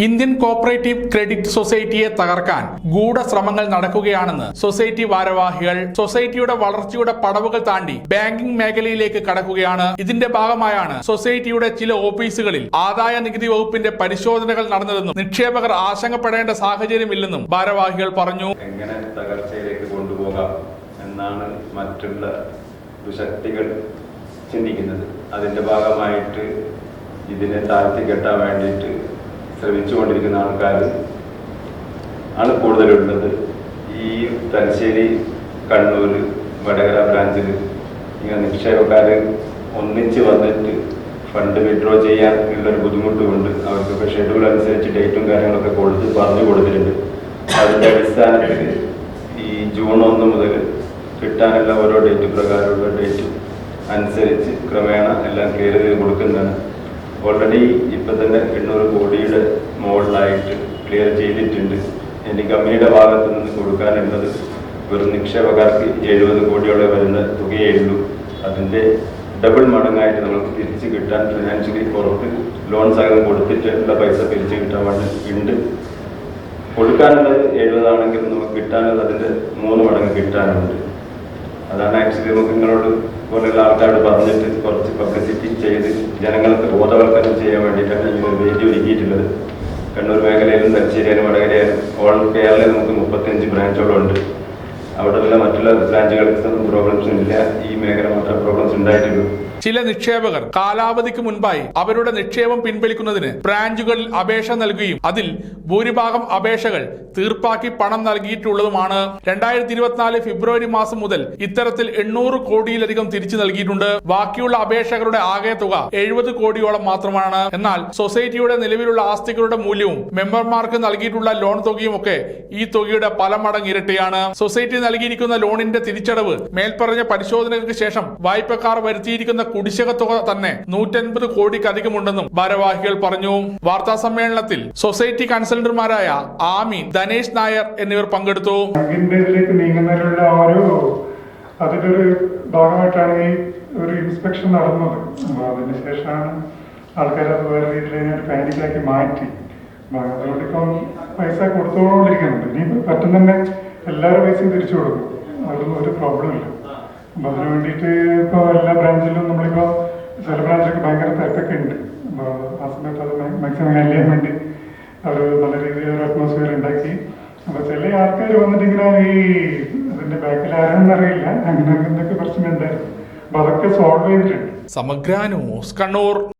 Indian cooperative credit സൊസൈറ്റിയെ തകർക്കാൻ ഗൂഢശ്രമങ്ങൾ നടക്കുകയാണെന്ന് society ഭാരവാഹികൾ സൊസൈറ്റിയുടെ വളർച്ചയുടെ പടവുകൾ താണ്ടി ബാങ്കിംഗ് മേഖലയിലേക്ക് കടക്കുകയാണ്. ഇതിന്റെ ഭാഗമായാണ് സൊസൈറ്റിയുടെ ചില ഓഫീസുകളിൽ ആദായ നികുതി വകുപ്പിന്റെ പരിശോധനകൾ നടന്നതെന്നും നിക്ഷേപകർ ആശങ്കപ്പെടേണ്ട സാഹചര്യമില്ലെന്നും ഭാരവാഹികൾ പറഞ്ഞു. എങ്ങനെ തകർച്ചയിലേക്ക് കൊണ്ടുപോകാം എന്നാണ് മറ്റുള്ള ദുശക്തികൾ ചിന്തിക്കുന്നത്. അതിന്റെ ഭാഗമായിട്ട് ഇതിനെ താഴ്ത്തിക്കെട്ടാൻ വേണ്ടിയിട്ട് ശ്രമിച്ചുകൊണ്ടിരിക്കുന്ന ആൾക്കാർ ആണ് കൂടുതലുള്ളത്. ഈ തലശ്ശേരി കണ്ണൂർ വടകര ബ്രാഞ്ചിൽ ഇങ്ങനെ നിക്ഷേപക്കാർ ഒന്നിച്ച് വന്നിട്ട് ഫണ്ട് വിഡ്രോ ചെയ്യാൻ ഉള്ളൊരു ബുദ്ധിമുട്ടുമുണ്ട്. ഇപ്പോൾ ഷെഡ്യൂൾ അനുസരിച്ച് ഡേറ്റും കാര്യങ്ങളൊക്കെ കൊടുത്ത് പറഞ്ഞു കൊടുത്തിട്ടുണ്ട്. അതിന്റെ അടിസ്ഥാനത്തിൽ ഈ ജൂൺ ഒന്ന് മുതൽ കിട്ടാനുള്ള ഓരോ ഡേറ്റ് പ്രകാരമുള്ള ഡേറ്റ് അനുസരിച്ച് ക്രമേണ എല്ലാം ക്ലിയർ ചെയ്ത് കൊടുക്കുന്നതാണ്. ഓൾറെഡി ഇപ്പം തന്നെ എണ്ണൂറ് കോടിയുടെ മുകളിലായിട്ട് ക്ലിയർ ചെയ്തിട്ടുണ്ട്. ഇനി കമ്പനിയുടെ ഭാഗത്ത് നിന്ന് കൊടുക്കാനുള്ളത് വെറും നിക്ഷേപക്കാർക്ക് എഴുപത് കോടിയോടെ വരുന്ന തുകയേ ഉള്ളൂ അതിന്റെ ഡബിൾ മടങ്ങായിട്ട് നമുക്ക് തിരിച്ചു കിട്ടാൻ ഫിനാൻഷ്യലി പുറത്ത് ലോൺ സഹകരണം കൊടുത്തിട്ടുള്ള പൈസ തിരിച്ച് കിട്ടാൻ വേണ്ടി ഉണ്ട്. കൊടുക്കാനുള്ളത് എഴുപതാണെങ്കിൽ നമുക്ക് കിട്ടാനുള്ളത് അതിന്റെ മൂന്ന് മടങ്ങ് കിട്ടാനുണ്ട്. അതാണ് ആക്ച്വലി നമുക്ക് നിങ്ങളോട് പോലെയുള്ള ആൾക്കാരോട് പറഞ്ഞിട്ട് കുറച്ച് പബ്ലിസിറ്റി ചെയ്ത് ജനങ്ങൾക്ക് ബോധവൽക്കരണം ചെയ്യാൻ വേണ്ടിയിട്ടാണ് ഈ ഒരു വേദി ഒരുക്കിയിട്ടുള്ളത്. കണ്ണൂർ മേഖലയിലും തലശ്ശേരിയിലും വടകരയിലും ഓൾ കേരളയിൽ നമുക്ക് മുപ്പത്തിയഞ്ച് ബ്രാഞ്ചുകളുണ്ട് അവിടെയുള്ള മറ്റുള്ള ബ്രാഞ്ചുകൾക്ക് പ്രോബ്ലംസ് ഇല്ല. ഈ മേഖല മാത്രം പ്രോബ്ലംസ് ഉണ്ടായിട്ടുള്ളൂ. ചില നിക്ഷേപകർ കാലാവധിക്ക് മുൻപായി അവരുടെ നിക്ഷേപം പിൻവലിക്കുന്നതിന് ബ്രാഞ്ചുകളിൽ അപേക്ഷ നൽകുകയും അതിൽ ഭൂരിഭാഗം അപേക്ഷകൾ തീർപ്പാക്കി പണം നൽകിയിട്ടുള്ളതുമാണ്. രണ്ടായിരത്തി ഇരുപത്തിനാല് ഫെബ്രുവരി മാസം മുതൽ ഇത്തരത്തിൽ എണ്ണൂറ് കോടിയിലധികം തിരിച്ചു നൽകിയിട്ടുണ്ട്. ബാക്കിയുള്ള അപേക്ഷകരുടെ ആകെ തുക എഴുപത് കോടിയോളം മാത്രമാണ്. എന്നാൽ സൊസൈറ്റിയുടെ നിലവിലുള്ള ആസ്തികളുടെ മൂല്യവും മെമ്പർമാർക്ക് നൽകിയിട്ടുള്ള ലോൺ തുകയും ഒക്കെ ഈ തുകയുടെ പല മടങ്ങ് ഇരട്ടിയാണ്. സൊസൈറ്റി നൽകിയിരിക്കുന്ന ലോണിന്റെ തിരിച്ചടവ് മേൽപ്പറഞ്ഞ പരിശോധനകൾക്ക് ശേഷം വായ്പക്കാർ വരുത്തിയിരിക്കുന്ന കുടിശ്ശിക തുക തന്നെ. നൂറ്റൻപത് കോടിക്കധികമുണ്ടെന്നും ഭാരവാഹികൾ പറഞ്ഞു. വാർത്താ സമ്മേളനത്തിൽ സൊസൈറ്റി കൺസൾട്ടന്റുമാരായ ആമി ധനേഷ് നായർ എന്നിവർ പങ്കെടുത്തു. നീങ്ങുന്നതിലുള്ള ഒരു അതിന്റെ ഒരു ഭാഗമായിട്ടാണ് ഈ ഒരു ഇൻസ്പെക്ഷൻ നടന്നത്. അതിന് ശേഷമാണ് ആൾക്കാർ അത് വേറെ രീതിയിൽ ഒരു പാനിക്കാക്കി മാറ്റി. അതുകൊണ്ട് ഇപ്പം പൈസ കൊടുത്തുകൊണ്ടിരിക്കുന്നുണ്ട് ഇനി പറ്റുന്ന തന്നെ എല്ലാവരും പൈസയും തിരിച്ചു കൊടുക്കും. അതൊന്നും ഒരു പ്രോബ്ലം ഇല്ല. അപ്പൊ അതിന് വേണ്ടിയിട്ട് ഇപ്പോൾ എല്ലാ ബ്രാഞ്ചിലും നമ്മളിപ്പോൾ ചില ബ്രാഞ്ചൊക്കെ ഭയങ്കര തിരക്കൊക്കെ ഉണ്ട്. ആ സമയത്ത് അത് മാക്സിമം ഹാൻഡിൽ ചെയ്യാൻ വേണ്ടി അവർ നല്ല രീതിയിൽ ഒരു അറ്റ്മോസ്ഫിയർ ഉണ്ടാക്കി. അപ്പൊ ചില ആൾക്കാർ വന്നിട്ട് ഇങ്ങനെ ഈ അതിന്റെ ബാക്കിൽ ആരാണെന്നറിയില്ല അങ്ങനെ അങ്ങനത്തെ പ്രശ്നം ഉണ്ടായിരുന്നു അപ്പൊ അതൊക്കെ സോൾവ് ചെയ്തിട്ടുണ്ട്. സമഗ്ര ന്യൂസ് കണ്ണൂർ.